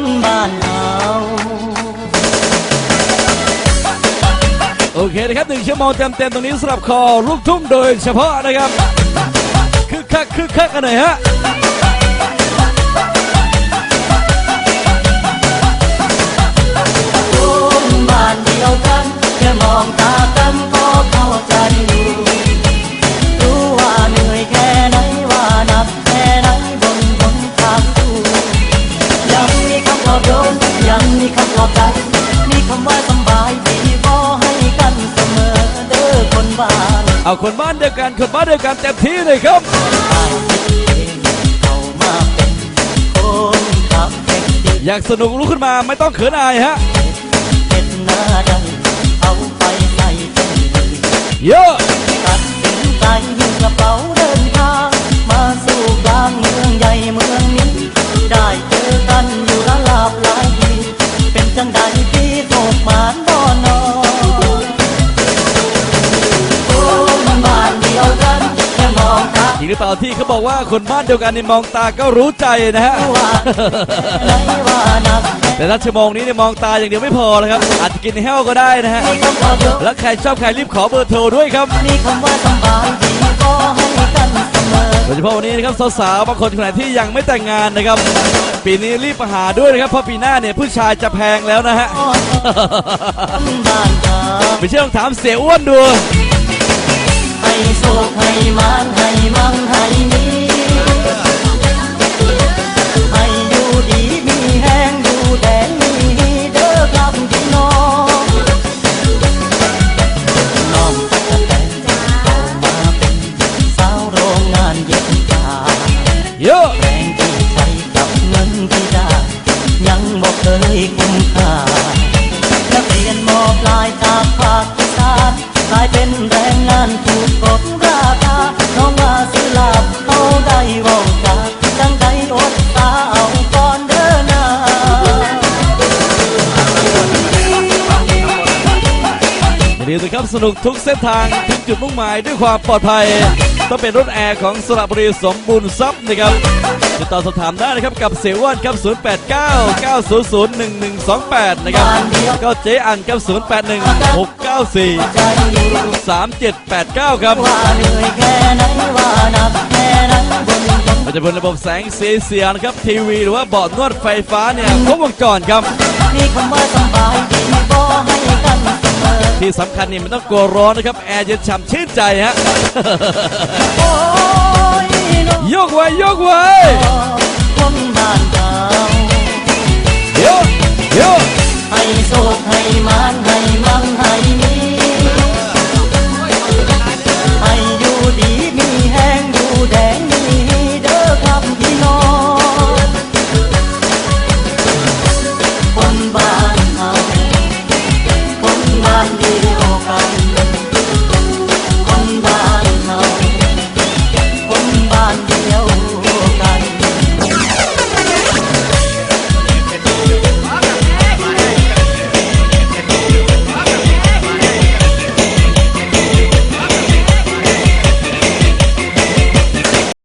นบ้านเราโอเคนะครับหนึ่งชั่วโมงเต็มๆตรงนี้สำหรับคอลูกทุ่งโดยเฉพาะนะครับคึกคักคึกคักกันหน่อยฮะ เอาคนบ้านเดียวกันคนบ้านเดียวกันเต็มที่เลยครับอยากสนุกลุกขึ้นมาไม่ต้องเขินอายฮะเป็นหน้าดังเอาไปใส่เป็นมือเยอะตัดสินใจหิ้วกระเป๋าเดินทาง มาสู่กลางเมืองใหญ่เมืองนี้ ได้เจอกัน หรือเปล่าที่เขาบอกว่าคนบ้านเดียวกันนี่มองตาก็รู้ใจนะฮะว่าไหนว่านักแต่ถ้าชั่วโมงนี้เนี่ยมองตาอย่างเดียวไม่พอนะครับ อาจจะกินแห้วก็ได้นะฮะมีคำปลอบโยนแล้วใครชอบใครรีบขอเบอร์โทรด้วยครับมีคำว่าสำบายดีก็ให้กันเสมอโดยเฉพาะวันนี้นะครับสาวๆบางคนขณะที่ยังไม่แต่งงานนะครับ ปีนี้รีบมาหาด้วยนะครับเพราะปีหน้าเนี่ยผู้ชายจะแพงแล้วนะฮะบ้านเราไม่เชื่อลองถามเสียอ้วนดูให้โชคให้มาน เอาได้เว่าจาจังใดอดตาเอาก่อนเด้อนาอย่าลืมนะครับสนุกทุกเส้นทางทุกจุดมุ่งหมายด้วยความปลอดภัย ต้องเป็นรถแอร์ของสระบุรีสมบูรณ์ทรัพย์นะครับติดต่อสอบถามได้นะครับกับเสียอ้วนครับ 089 900 1128 นะครับ ก็เจ๊อันครับ 081 694 3789 ครับว่าเหนื่อยแค่ไหนว่าหนับนบนมันจะเป็นระบบแสงสีเสียงนะครับ ทีวีหรือว่าเบาะนวดไฟฟ้าเนี่ยครบวงจรครับที่สำคัญนี่มันต้องกลัวร้อนนะครับ แอร์เย็นฉ่ำชื่นใจฮะยกไว้ยกไว้โยกโยกให้โชคให้มันให